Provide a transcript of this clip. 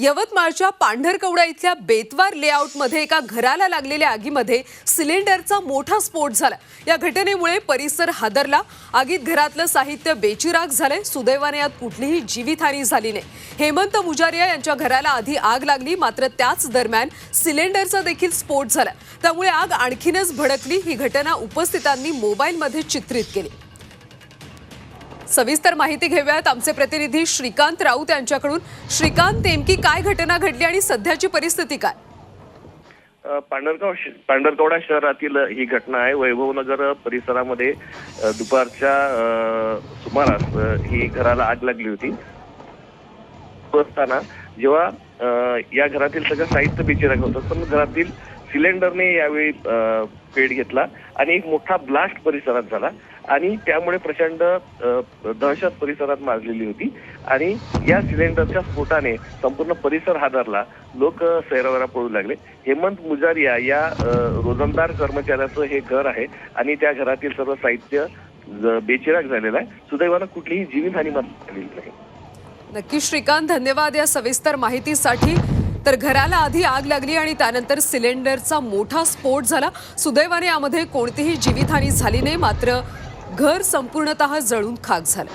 यवतमाळच्या पांढरकवडा इथल्या बेतवार लेआउटमध्ये एका घराला लागलेल्या आगीमध्ये सिलेंडरचा मोठा स्फोट झाला. या घटनेमुळे परिसर हादरला. आगीत घरातलं साहित्य बेचिराग झालंय. सुदैवाने यात कुठलीही जीवितहानी झाली नाही. हेमंत मुजारिया यांच्या घराला आधी आग लागली मात्र त्याच दरम्यान सिलेंडरचा देखील स्फोट झाला. त्यामुळे आग आणखीनच भडकली. ही घटना उपस्थितांनी मोबाईलमध्ये चित्रित केली. सविस्तर माहिती घेऊयात. आमचे प्रतिनिधी श्रीकांत राऊत यांच्याकडून. श्रीकांत नेमकी काय घटना घडली आणि सध्याची परिस्थिती काय? पांढरगाव पांढरकवडा शहरातील ही घटना आहे. वैभवनगर परिसरामध्ये दुपारच्या सुमारास ही घराला आग लागली होती. असताना जेव्हा या घरातील सगळं साहित्य बेचिराग होतं पण घरातील सिलेंडरने यावेळी पेट घेतला आणि एक मोठा ब्लास्ट परिसरात झाला. आणि त्यामुळे प्रचंड दहशत परिसरात माजलेली होती. आणि या सिलेंडरच्या स्फोटाने संपूर्ण परिसर हादरला. लोक सैरावरा पळू लागले. हेमंत मुजारिया या रोजंदार कर्मचाऱ्याचं हे घर आहे आणि त्या घरातील सर्व साहित्य बेचिराग झालेलं आहे. सुदैवानं कुठलीही जीवितहानी मात्र झालेली नाही. नक्की श्रीकांत धन्यवाद या सविस्तर माहितीसाठी. तर घराला आधी आग लागली आणि त्यानंतर सिलेंडरचा मोठा स्फोट झाला. सुदैवाने यामध्ये कोणतीही जीवितहानी झाली नाही मात्र घर संपूर्णतः जळून खाक झालं.